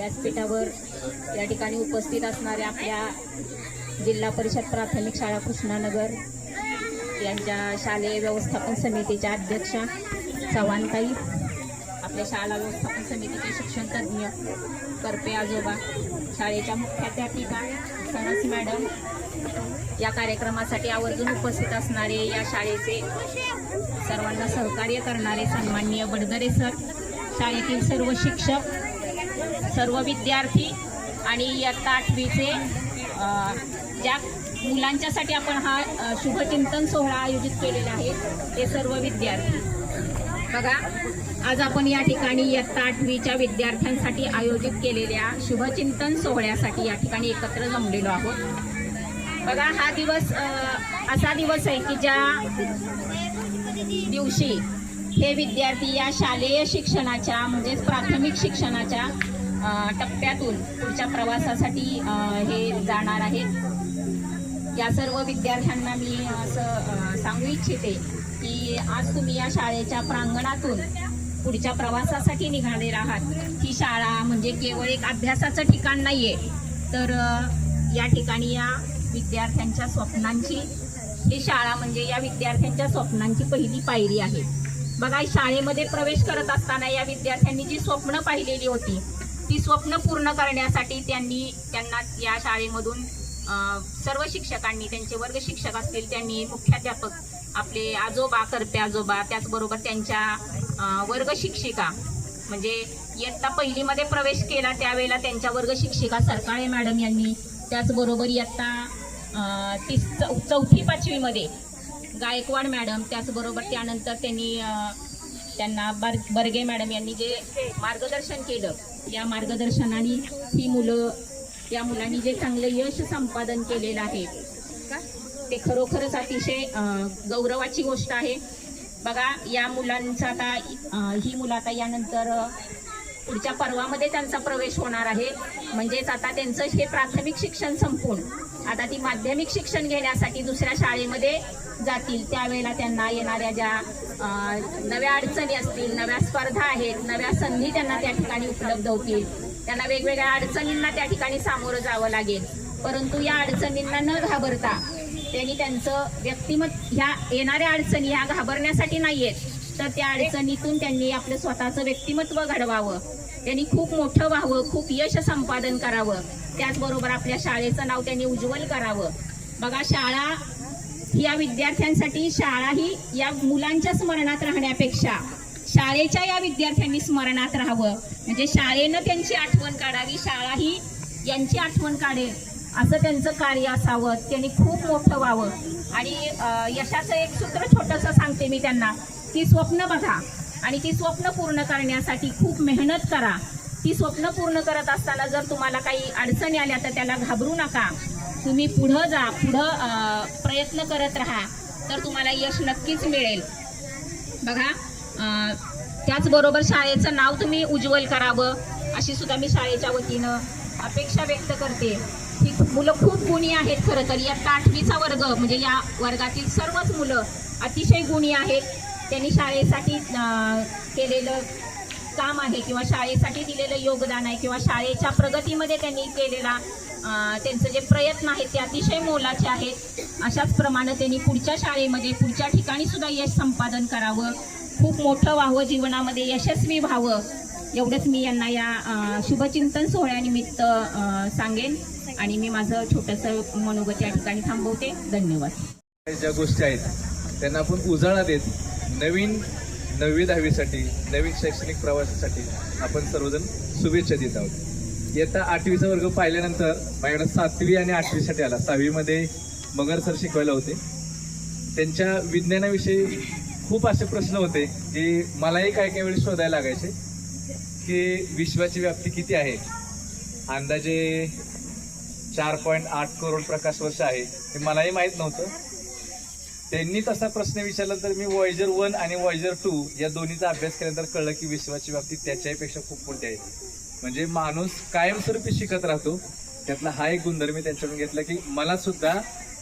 व्यासपीठावर या ठिकाणी उपस्थित असणाऱ्या आपल्या जिल्हा परिषद प्राथमिक शाळा कृष्णानगर यांच्या शालेय व्यवस्थापन समितीच्या अध्यक्षा चव्हाणताई आपल्या शाळा व्यवस्थापन समितीचे शिक्षण तज्ज्ञ करपे आजोबा शाळेच्या मुख्याध्यापिका सणस मॅडम. या कार्यक्रमासाठी आवर्जून उपस्थित असणारे या शाळेचे सर्वांना सहकार्य करणारे सन्माननीय बडदरे सर शाळेतील सर्व शिक्षक सर्व विद्यार्थी आणि इयत्ता आठवीचे ज्या मुलांच्यासाठी आपण हा शुभचिंतन सोहळा आयोजित केलेला आहे ते सर्व विद्यार्थी. बघा आज आपण या ठिकाणी इयत्ता आठवीच्या विद्यार्थ्यांसाठी आयोजित केलेल्या शुभचिंतन सोहळ्यासाठी या ठिकाणी एकत्र जमलेलो आहोत. बघा हा दिवस असा दिवस आहे की ज्या दिवशी हे विद्यार्थी या शालेय शिक्षणाच्या म्हणजेच प्राथमिक शिक्षणाच्या टप्प्यातून पुढच्या प्रवासासाठी हे जाणार आहेत या सर्व विद्यार्थ्यांना मी असं सांगू इच्छिते की आज तुम्ही या शाळेच्या प्रांगणातून पुढच्या प्रवासासाठी निघालेला आहात. ही शाळा म्हणजे केवळ एक अभ्यासाचं ठिकाण नाही आहे तर या ठिकाणी या विद्यार्थ्यांच्या स्वप्नांची ही शाळा म्हणजे या विद्यार्थ्यांच्या स्वप्नांची पहिली पायरी आहे. बघा शाळेमध्ये प्रवेश करत असताना या विद्यार्थ्यांनी जी स्वप्न पाहिलेली होती ती स्वप्न पूर्ण करण्यासाठी त्यांनी त्यांना या शाळेमधून सर्व शिक्षकांनी त्यांचे वर्ग शिक्षक असतील त्यांनी मुख्याध्यापक आपले आजोबा करते आजोबा त्याचबरोबर त्यांच्या वर्ग शिक्षिका म्हणजे इयत्ता पहिलीमध्ये प्रवेश केला त्यावेळेला त्यांच्या वर्ग शिक्षिका सरकाळे मॅडम यांनी त्याचबरोबर इयत्ता अ, तीस चौ- चौथी पाचवीमध्ये गायकवाड मॅडम त्याचबरोबर त्यानंतर त्यांनी त्यांना बर बर्गे मॅडम यांनी जे मार्गदर्शन केलं या मार्गदर्शनाने ही मुलं या मुलांनी जे चांगलं यश संपादन केलेलं आहे का ते खरोखरच अतिशय गौरवाची गोष्ट आहे. बघा या मुलांचा आता ही मुलं आता यानंतर पुढच्या पर्वामध्ये त्यांचा प्रवेश होणार आहे. म्हणजेच आता त्यांचं हे प्राथमिक शिक्षण संपून आता ती माध्यमिक शिक्षण घेण्यासाठी दुसऱ्या शाळेमध्ये जातील त्यावेळेला त्यांना येणाऱ्या ज्या नव्या अडचणी असतील नव्या स्पर्धा आहेत नव्या संधी त्यांना त्या ठिकाणी उपलब्ध होतील. त्यांना वेगवेगळ्या अडचणींना त्या ठिकाणी सामोरं जावं लागेल. परंतु या अडचणींना न घाबरता त्यांनी त्यांचं व्यक्तिमत ह्या येणाऱ्या अडचणी ह्या घाबरण्यासाठी नाही आहेत तर त्या अडचणीतून त्यांनी आपलं स्वतःचं व्यक्तिमत्व घडवावं. त्यांनी खूप मोठं व्हावं खूप यश संपादन करावं. त्याचबरोबर आपल्या शाळेचं नाव त्यांनी उज्ज्वल करावं. बघा शाळा या विद्यार्थ्यांसाठी शाळा ही या मुलांच्या स्मरणात राहण्यापेक्षा शाळेच्या या विद्यार्थ्यांनी स्मरणात राहावं. म्हणजे शाळेनं त्यांची आठवण काढावी शाळा ही यांची आठवण काढेल असं त्यांचं कार्य असावं त्यांनी खूप मोठं व्हावं. आणि यशाचं एक सूत्र छोटंसं सांगते मी त्यांना ती स्वप्न बघा आणि ती स्वप्न पूर्ण करण्यासाठी खूप मेहनत करा. ती स्वप्न पूर्ण करत असताना जर तुम्हाला काही अडचणी आल्या तर त्याला घाबरू नका. तुम्ही पुढं जा पुढं प्रयत्न करत राहा. तर तुम्हाला यश नक्कीच मिळेल. बघा त्याचबरोबर शाळेचं नाव तुम्ही उज्ज्वल करावं अशी सुद्धा मी शाळेच्या वतीनं अपेक्षा व्यक्त करते. ही मुलं खूप गुणी आहेत खरं तर. इयत्ता आठवीचा वर्ग म्हणजे या वर्गातील सर्वच मुलं अतिशय गुणी आहेत. त्यांनी शाळेसाठी केलेलं काम आहे किंवा शाळेसाठी दिलेलं योगदान आहे किंवा शाळेच्या प्रगतीमध्ये त्यांनी केलेला त्यांचं जे प्रयत्न आहेत ते अतिशय मोलाचे आहेत. अशाच प्रमाणे त्यांनी पुढच्या शाळेमध्ये पुढच्या ठिकाणी सुद्धा यश संपादन करावं. खूप मोठं व्हावं जीवनामध्ये यशस्वी व्हावं. एवढंच मी यांना या शुभचिंतन सोहळ्यानिमित्त सांगेन. आणि मी माझं छोटंसं मनोगत या ठिकाणी थांबवते. धन्यवाद. ज्या गोष्टी आहेत त्यांना आपण उजाळा देत नवीन नववी दहावीसाठी नवीन शैक्षणिक प्रवासासाठी आपण सर्वजण शुभेच्छा देत आहोत. इयत्ता आठवीचा वर्ग पाहिल्यानंतर माझ्याकडे सातवी आणि आठवीसाठी आला. सहावीमध्ये मगर सर शिकवायला होते. त्यांच्या विज्ञानाविषयी खूप असे प्रश्न होते की मलाही काही काही वेळी शोधायला लागायचे की विश्वाची व्याप्ती किती आहे? अंदाजे चार पॉईंट आठ करोड प्रकाश वर्ष आहे हे मलाही माहीत नव्हतं. त्यांनी तसा प्रश्न विचारला तर मी वॉयजर वन आणि वॉयजर टू या दोन्हीचा अभ्यास केल्यानंतर कळलं की विश्वाची व्याप्ती त्याच्याहीपेक्षा खूप मोठी आहे. म्हणजे माणूस कायमस्वरूपी शिकत राहतो. त्यातला हा एक गुणधर्म मी त्यांच्याकडून घेतला की मला सुद्धा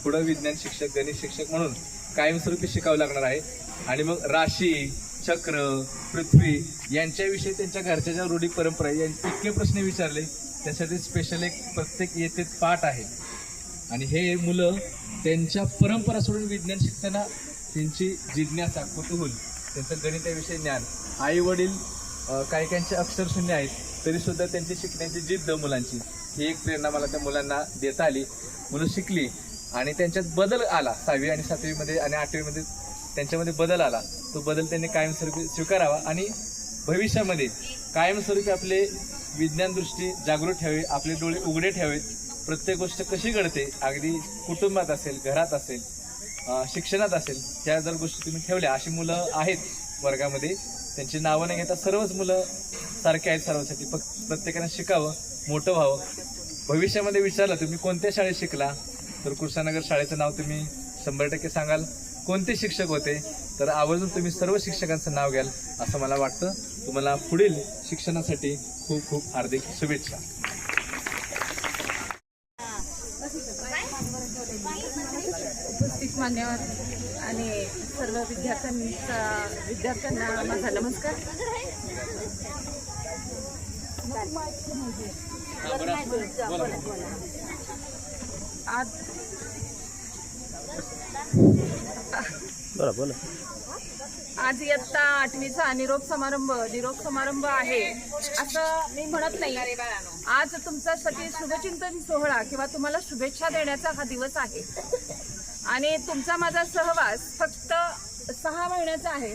पुढं विज्ञान शिक्षक गणित शिक्षक म्हणून कायमस्वरूपी शिकावं लागणार आहे. आणि मग राशी चक्र पृथ्वी यांच्याविषयी त्यांच्या घरच्या ज्या रूढी परंपरा यांचे इतके प्रश्न विचारले. त्यासाठी स्पेशल एक प्रत्येक येथे पाठ आहे. आणि हे मुलं त्यांच्या परंपरा सोडून विज्ञान शिकताना त्यांची जिज्ञासा कुतूहल त्यांचं गणिताविषयी ज्ञान आई वडील काही काहींचे अक्षर शून्य आहेत तरी सुद्धा त्यांची शिकण्याची जिद्द मुलांची ही एक प्रेरणा मला त्या मुलांना देता आली मुलं शिकली आणि त्यांच्यात बदल आला सहावी आणि सातवीमध्ये आणि आठवीमध्ये त्यांच्यामध्ये बदल आला तो बदल त्यांनी कायमस्वरूपी स्वीकारावा आणि भविष्यामध्ये कायमस्वरूपी आपले विज्ञानदृष्टी जागृत ठेवावी आपले डोळे उघडे ठेवावेत प्रत्येक गोष्ट कशी घडते अगदी कुटुंबात असेल घरात असेल शिक्षणात असेल त्या जर गोष्टी तुम्ही ठेवल्या अशी मुलं आहेत वर्गामध्ये त्यांची नावं नाही घेता सर्वच मुलं सारखे आहेत सर्वांसाठी. फक्त प्रत्येकाने शिकावं मोठं व्हावं. भविष्यामध्ये विचारलं तुम्ही कोणत्या शाळेत शिकला? तर कृष्णानगर शाळेचं नाव तुम्ही शंभर टक्के सांगाल. कोणते शिक्षक होते? तर आवर्जून तुम्ही सर्व शिक्षकांचं नाव घ्याल असं मला वाटतं. तुम्हाला पुढील शिक्षणासाठी खूप खूप हार्दिक शुभेच्छा. मान्यवर आणि सर्व विद्यार्थ्यांचा विद्यार्थ्यांना माझा नमस्कार. आज आज इयत्ता आठवीचा निरोप समारंभ निरोप समारंभ आहे असं मी म्हणत नाही. आज तुमच्यासाठी शुभचिंतन सोहळा किंवा तुम्हाला शुभेच्छा देण्याचा हा दिवस आहे. आणि तुमचा माझा सहवास फक्त सहा महिन्याचा आहे.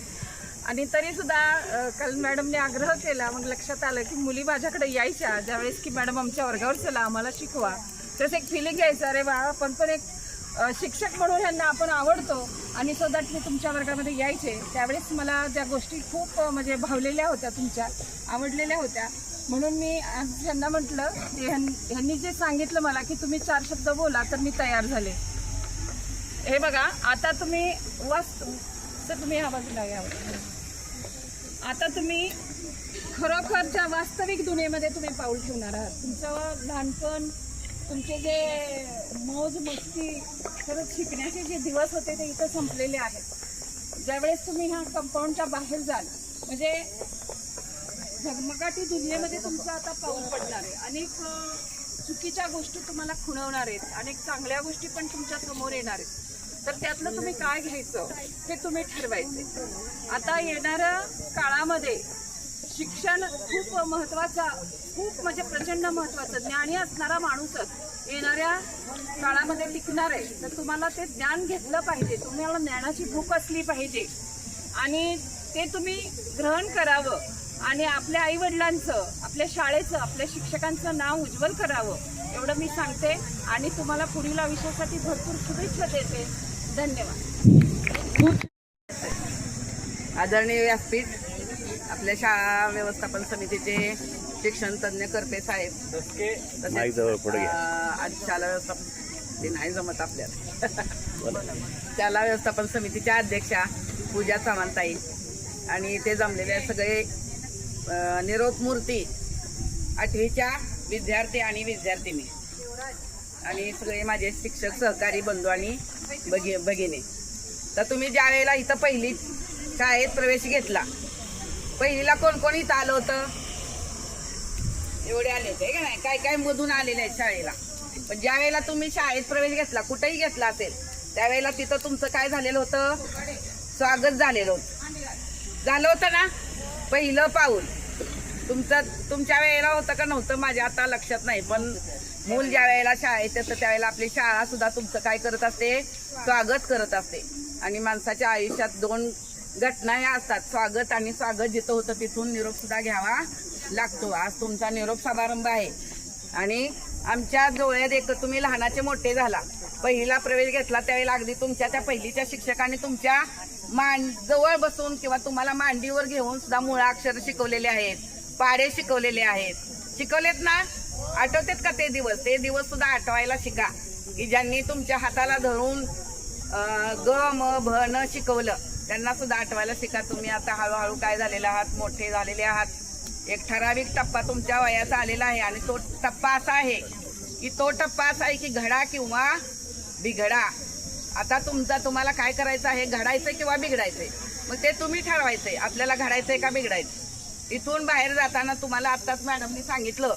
आणि तरी सुद्धा काल मॅडमने आग्रह केला मग लक्षात आलं की मुली माझ्याकडे यायच्या ज्यावेळेस की मॅडम आमच्या वर्गावर चला आम्हाला शिकवा. तसं एक फिलिंग यायचं अरे वा आपण पण एक शिक्षक म्हणून यांना आपण आवडतो. आणि सो दॅट मी तुमच्या वर्गामध्ये यायचे. त्यावेळेस मला त्या गोष्टी खूप म्हणजे भावलेल्या होत्या तुमच्या आवडलेल्या होत्या. म्हणून मी आज यांना म्हटलं की ह्यां- ह्यांनी जे सांगितलं मला की तुम्ही चार शब्द बोला तर मी तयार झाले. हे बघा आता तुम्ही वास्तू तर तुम्ही या बाजूला या. आता तुम्ही खरोखरच्या वास्तविक दुनियेमध्ये तुम्ही पाऊल ठेवणार आहात तुमचं लहानपण तुमचे जे मौज मस्ती खरंच शिकण्याचे जे दिवस होते ते इथं संपलेले आहेत. ज्यावेळेस तुम्ही ह्या कंपाऊंडच्या बाहेर जाल म्हणजे झगमगाटी दुनियेमध्ये तुमचं आता पाऊल पडणार आहे. अनेक चुकीच्या गोष्टी तुम्हाला खुणवणार आहेत अनेक चांगल्या गोष्टी पण तुमच्यासमोर येणार आहेत. तर त्यातलं तुम्ही काय घ्यायचं हे तुम्ही ठरवायचे. आता येणाऱ्या काळामध्ये शिक्षण खूप महत्वाचं खूप म्हणजे प्रचंड महत्वाचं ज्ञानी असणारा माणूसच येणाऱ्या काळामध्ये टिकणार आहे. तर तुम्हाला ते ज्ञान घेतलं पाहिजे. तुम्हाला ज्ञानाची भूक असली पाहिजे. आणि ते तुम्ही ग्रहण करावं. आणि आपल्या आई वडिलांचं आपल्या शाळेचं आपल्या शिक्षकांचं नाव उज्ज्वल करावं. एवढं मी सांगते. आणि तुम्हाला पुढील आयुष्यासाठी भरपूर शुभेच्छा देते. धन्यवाद. आदरणीय व्यासपीठ आपल्या शाळा व्यवस्थापन समितीचे शिक्षण तज्ज्ञ करते साहेब. तसेच, आज शाळा व्यवस्थापन ते नाही जमत आपल्याला. शाळा व्यवस्थापन समितीच्या अध्यक्षा पूजा सावंताई आणि ते जमलेले सगळे निरोप मूर्ती आठवीच्या विद्यार्थी आणि विद्यार्थिनी. आणि सगळे माझे शिक्षक सहकारी बंधू आणि भगी भगिनी. तर तुम्ही ज्या वेळेला इथं पहिली शाळेत प्रवेश घेतला पहिलीला कोण कोण इथं आलं होतं? एवढे आले होते का नाही? काय काय मधून आलेले आहेत शाळेला? पण ज्या वेळेला तुम्ही शाळेत प्रवेश घेतला कुठेही घेतला असेल त्यावेळेला तिथं तुमचं काय झालेलं होतं? स्वागत झालेलं होतं. झालं होतं ना? पहिलं पाऊल. तुमचं तुमच्या वेळेला होतं का नव्हतं? माझ्या आता लक्षात नाही पण मूल ज्या वेळेला शाळेत येतं त्यावेळेला आपली शाळा सुद्धा तुमचं काय करत असते? स्वागत करत असते. आणि माणसाच्या आयुष्यात दोन घटना ह्या असतात. स्वागत आणि स्वागत जिथं होतं तिथून निरोप सुद्धा घ्यावा लागतो. आज तुमचा निरोप समारंभ आहे. आणि आमच्या डोळ्यात एक तुम्ही लहानाचे मोठे झाला. पहिला प्रवेश घेतला त्यावेळेला अगदी तुमच्या त्या पहिलीच्या शिक्षकाने तुमच्या मांड जवळ बसून किंवा तुम्हाला मांडीवर घेऊन सुद्धा मुळाक्षर शिकवलेले आहेत. पाडे शिकवलेले आहेत. शिकवलेत ना? आठवतेत का ते दिवस? ते दिवस सुद्धा आठवायला शिका. की ज्यांनी तुमच्या हाताला धरून ग म भ न शिकवलं त्यांना सुद्धा आठवायला शिका. तुम्ही आता हळूहळू काय झालेले आहात? मोठे झालेले आहात. एक ठराविक टप्पा तुमच्या वयाचा आलेला आहे आणि तो टप्पा असा आहे की तो टप्पा असा आहे की घडा किंवा बिघडा. आता तुमचा तुम्हाला काय करायचं आहे? घडायचं किंवा बिघडायचंय? मग ते तुम्ही ठरवायचंय. आपल्याला घडायचंय का बिघडायचं इथून बाहेर जाताना तुम्हाला आत्ताच मॅडमनी सांगितलं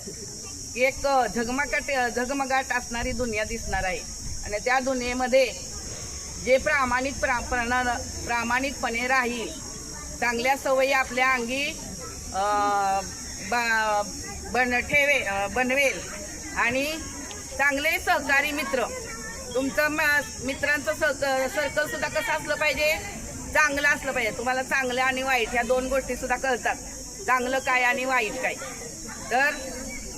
एक झगमगाट झगमगाट असणारी दुनिया दिसणार आहे. आणि त्या दुनियेमध्ये जे प्रामाणिक प्रा प्रणा- प्रामाणिकपणे राहील चांगल्या सवयी आपल्या अंगी बा बन ठेवे बनवेल. आणि चांगले सहकारी मित्र तुमचं म- मित्रांचं सह सर्कलसुद्धा कसं असलं पाहिजे? चांगलं असलं पाहिजे. तुम्हाला चांगलं आणि वाईट ह्या दोन गोष्टीसुद्धा कळतात. चांगलं काय आणि वाईट काय. तर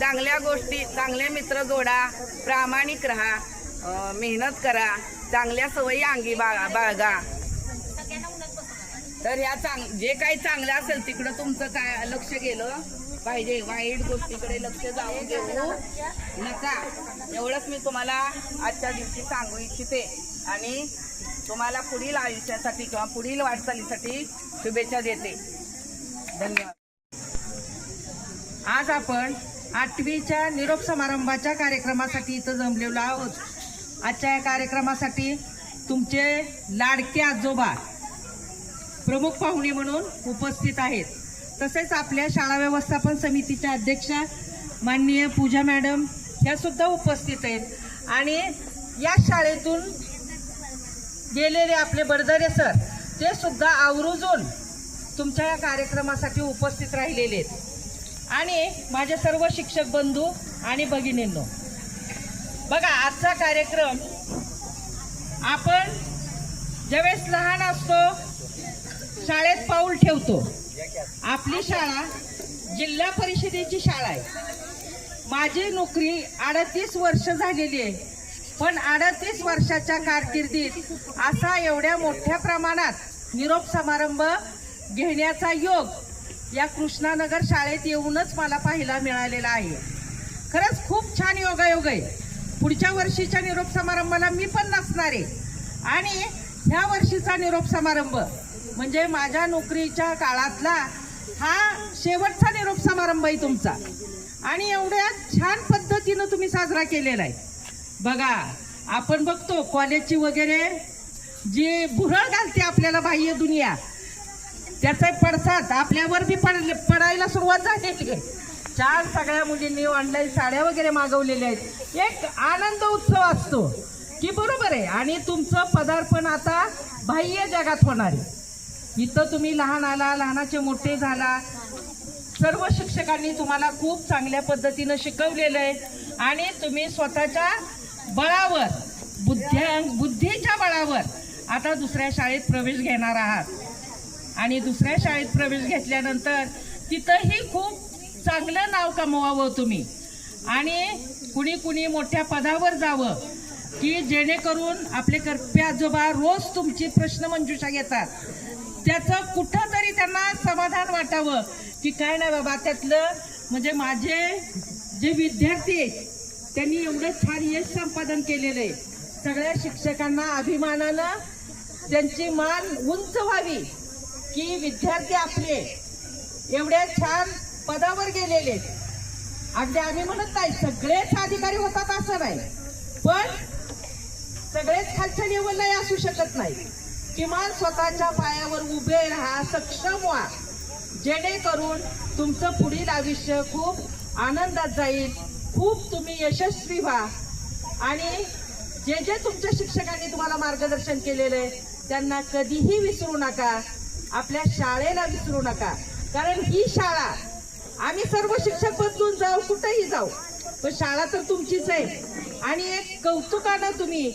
चांगल्या गोष्टी चांगले मित्र जोडा प्रामाणिक राहा मेहनत करा चांगल्या सवयी अंगी बाळा बाळगा. तर ह्या चांग जे काही चांगलं असेल तिकडं तुमचं काय लक्ष गेलं पाहिजे. वाईट गोष्टीकडे लक्ष जाऊन देऊ नका. एवढंच मी तुम्हाला आजच्या दिवशी सांगू इच्छिते. आणि तुम्हाला पुढील आयुष्यासाठी किंवा पुढील वाटचालीसाठी शुभेच्छा देते. धन्यवाद. आज आपण आठवीच्या निरोप समारंभाच्या कार्यक्रमासाठी इथं जमलेलो आहोत. आजच्या या कार्यक्रमासाठी तुमचे लाडके आजोबा प्रमुख पाहुणे म्हणून उपस्थित आहेत. तसेच आपल्या शाळा व्यवस्थापन समितीच्या अध्यक्षा माननीय पूजा मॅडम ह्या सुद्धा उपस्थित आहेत. आणि या शाळेतून गेलेले आपले बडदरे सर ते सुद्धा आवर्जून तुमच्या या कार्यक्रमासाठी उपस्थित राहिलेले आहेत. आणि माझे सर्व शिक्षक बंधू आणि भगिनींनो बघा आजचा कार्यक्रम आपण ज्यावेळेस लहान असतो शाळेत पाऊल ठेवतो. आपली शाळा जिल्हा परिषदेची शाळा आहे. माझी नोकरी अडतीस वर्ष झालेली आहे. पण अडतीस वर्षाच्या कारकिर्दीत असा एवढ्या मोठ्या प्रमाणात निरोप समारंभ घेण्याचा योग या कृष्णानगर शाळेत येऊनच मला पाहायला मिळालेला आहे. खरंच खूप छान योगायोग आहे. पुढच्या वर्षीच्या निरोप समारंभाला मी पण नसणार आहे. आणि ह्या वर्षीचा निरोप समारंभ म्हणजे माझ्या नोकरीच्या काळातला हा शेवटचा निरोप समारंभ आहे तुमचा. आणि एवढ्या छान पद्धतीनं तुम्ही साजरा केलेला आहे. बघा आपण बघतो कॉलेजची वगैरे जी भुरळ घालते आपल्याला बाह्य दुनिया त्याचा पडसाद आपल्यावर बी पड पडायला सुरुवात झालेली आहे चार सगळ्या मुलींनी ऑनलाईन साड्या वगैरे मागवलेल्या आहेत. एक आनंद उत्सव असतो. की बरोबर आहे. आणि तुमचं पदार्पण आता बाह्य जगात होणार आहे. इथं तुम्ही लहान आला लहानाचे मोठे झाला. सर्व शिक्षकांनी तुम्हाला खूप चांगल्या पद्धतीनं शिकवलेलं आहे. आणि तुम्ही स्वतःच्या बळावर बुद्ध्या बुद्धीच्या बळावर आता दुसऱ्या शाळेत प्रवेश घेणार आहात. आणि दुसऱ्या शाळेत प्रवेश घेतल्यानंतर तिथंही खूप चांगलं नाव कमवावं तुम्ही. आणि कुणी कुणी मोठ्या पदावर जावं की जेणेकरून आपले करपे आजोबा रोज तुमची प्रश्नमंजुषा घेतात. त्याचं कुठं तरी त्यांना समाधान वाटावं की काय नाही बाबा त्यातलं म्हणजे माझे जे विद्यार्थी आहेत त्यांनी एवढं छान यश संपादन केलेलं आहे. सगळ्या शिक्षकांना अभिमानानं त्यांची मान उंच व्हावी. की विद्यार्थी आपले एवढ्या छान पदावर गेलेले आहेत. अगदी आम्ही म्हणत नाही सगळेच अधिकारी होतात असं नाही. पण सगळेच खालच्या लेवलला असू शकत नाही. किमान स्वतःच्या पायावर उभे राहा सक्षम व्हा. जेणेकरून तुमचं पुढील आयुष्य खूप आनंदात जाईल खूप तुम्ही यशस्वी व्हा. आणि जे जे तुमच्या शिक्षकांनी तुम्हाला मार्गदर्शन केलेलं आहे त्यांना कधीही विसरू नका. आपल्या शाळेला विसरू नका. कारण ही शाळा आम्ही सर्व शिक्षक बदलून जाऊ कुठेही जाऊ पण शाळा तर तुमचीच आहे. आणि एक कौतुकानं तुम्ही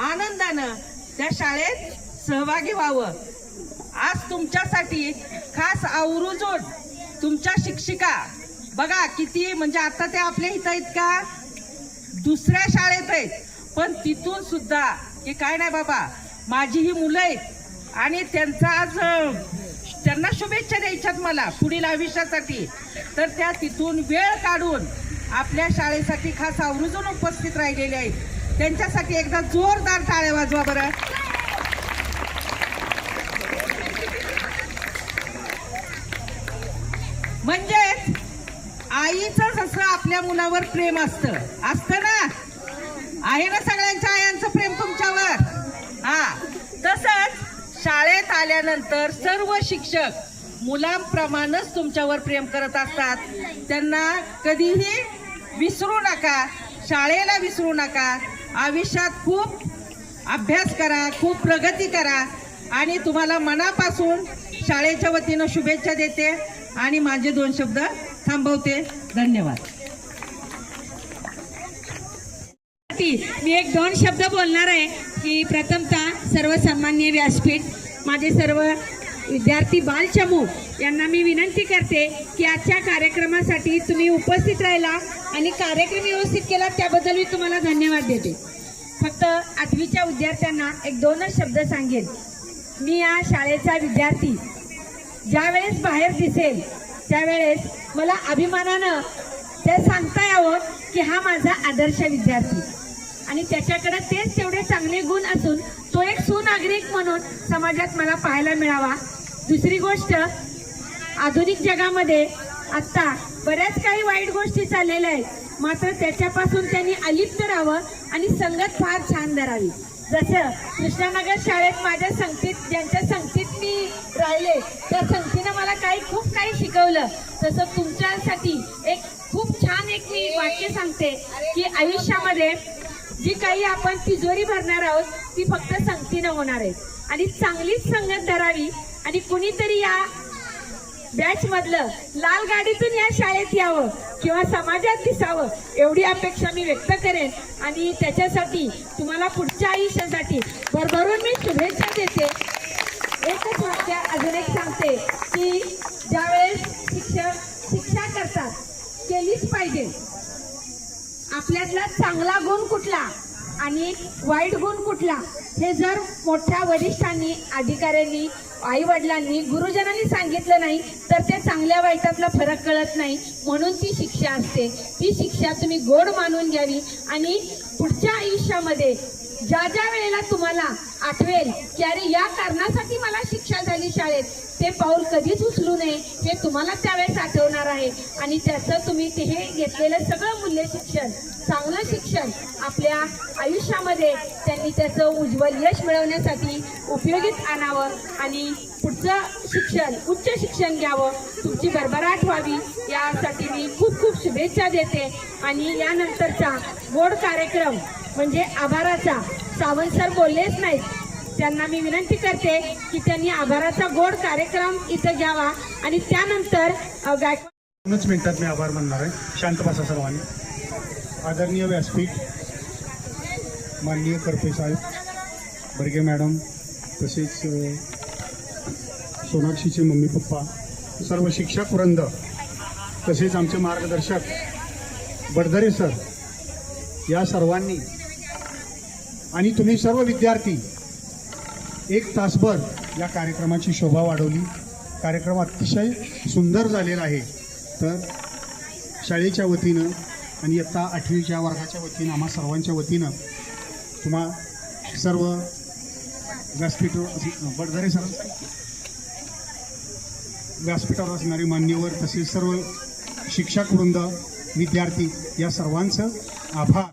आनंदानं त्या शाळेत सहभागी व्हावं. आज तुमच्यासाठी खास आवर्जून तुमच्या शिक्षिका बघा किती म्हणजे आता ते आपल्या इथं आहेत का? दुसऱ्या शाळेत आहेत. पण तिथून सुद्धा की काय नाही बाबा माझी ही मुलं आहेत. आणि त्यांचा आज त्यांना शुभेच्छा द्यायच्यात मला पुढील आयुष्यासाठी. तर त्या तिथून वेळ काढून आपल्या शाळेसाठी खास आवर्जून उपस्थित राहिलेले आहेत. त्यांच्यासाठी एकदा जोरदार टाळ्या वाजवा बरं. म्हणजेच आईचं जसं आपल्या मुलावर प्रेम असतं. असतं ना? आहे ना सगळ्यांच्या आयांचं प्रेम तुमच्यावर? हा. तसंच शाळेत आल्यानंतर सर्व शिक्षक मुलांप्रमाणेच तुमच्यावर प्रेम करत असतात. त्यांना कधीही विसरू नका शाळेला विसरू नका. आयुष्यात खूप अभ्यास करा खूप प्रगती करा. आणि तुम्हाला मनापासून शाळेच्या वतीनं शुभेच्छा देते आणि माझे दोन शब्द थांबवते. धन्यवाद. मी एक दोन शब्द बोलणार आहे. की प्रथमतः सर्वसामान्य व्यासपीठ माझे सर्व विद्यार्थी बालचमू यांना मी विनंती करते की आजच्या कार्यक्रमासाठी तुम्ही उपस्थित राहिला आणि कार्यक्रम व्यवस्थित केला त्याबद्दल मी तुम्हाला धन्यवाद देते. फक्त आठवीच्या विद्यार्थ्यांना एक दोनच शब्द सांगेन. मी या शाळेचा विद्यार्थी. ज्यावेळेस बाहेर दिसेल त्यावेळेस मला अभिमानानं ते सांगता यावं की हा माझा आदर्श विद्यार्थी. आणि त्याच्याकडे तेच तेवढे चांगले गुण असून तो एक सुनागरिक म्हणून समाजात मला पाहायला मिळावा. दुसरी गोष्ट आधुनिक जगामध्ये आत्ता बऱ्याच काही वाईट गोष्टी चाललेल्या आहेत. मात्र त्याच्यापासून त्यांनी अलिप्त राहावं आणि संगत फार छान धरावी. जसं कृष्णानगर शाळेत माझ्या संगतीत ज्यांच्या संगतीत मी राहिले त्या संगतीनं मला काही खूप काही शिकवलं. तसं तुमच्यासाठी एक खूप छान एक मी वाक्य सांगते की आयुष्यामध्ये जी काही आपण तिजोरी भरणार आहोत ती फक्त संगतीनं होणार आहे. आणि चांगलीच संगत धरावी आणि कुणीतरी या बॅच मधलं लाल गाडीतून या शाळेत यावं किंवा समाजात दिसावं एवढी अपेक्षा मी व्यक्त करेन. आणि त्याच्यासाठी तुम्हाला पुढच्या आयुष्यासाठी भरभरून मी शुभेच्छा देते. एकच वाक्य अजून एक सांगते की ज्यावेळेस शिक्षक शिक्षा करतात केलीच पाहिजे. आपल्यातला चांगला गुण कुठला आणि वाईट गुण कुठला हे जर मोठ्या वरिष्ठांनी अधिकाऱ्यांनी आई वडिलांनी गुरुजनांनी सांगितलं नाही तर त्या चांगल्या वाईटातला फरक कळत नाही. म्हणून ती शिक्षा असते. ती शिक्षा तुम्ही गोड मानून घ्यावी आणि पुढच्या आयुष्यामध्ये ज्या ज्या वेळेला तुम्हाला आठवेल. की अरे या कारणासाठी मला शिक्षा झाली शाळेत. ते पाऊल कधीच उचलू नये हे तुम्हाला त्यावेळेस आठवणार आहे. आणि त्याचं तुम्ही ते हे घेतलेलं सगळं मूल्य शिक्षण चांगलं शिक्षण आपल्या आयुष्यामध्ये त्यांनी त्याचं उज्ज्वल यश मिळवण्यासाठी उपयोगीत आणावं आणि पुढचं शिक्षण उच्च शिक्षण घ्यावं. तुमची भरभराट व्हावी. यासाठी मी खूप खूप शुभेच्छा देते. आणि यानंतरचा गोड कार्यक्रम म्हणजे आभाराचा. सावंत सर बोललेच नाहीत. त्यांना मी विनंती करते की त्यांनी आभाराचा गोड कार्यक्रम इथं घ्यावा आणि त्यानंतर दोनच मिनिटात मी आभार मानणार आहे. शांत बसा सर्वांनी. आदरणीय व्यासपीठ माननीय करपे साहेब बर्गे मॅडम तसेच सोनाक्षीचे मम्मी पप्पा सर्व शिक्षक वृंद तसेच आमचे मार्गदर्शक बडदरे सर या सर्वांनी आणि तुम्ही सर्व विद्यार्थी एक तासभर या कार्यक्रमाची शोभा वाढवली. कार्यक्रम अतिशय सुंदर झालेला आहे. तर शाळेच्या वतीनं आणि इयत्ता आठवीच्या वर्गाच्या वतीनं आम्हा सर्वांच्या वतीनं तुम्हा सर्व व्यासपीठावर बडदरे सर व्यासपीठावर असणारे मान्यवर तसेच सर्व शिक्षक वृंद विद्यार्थी या सर्वांचं आभार.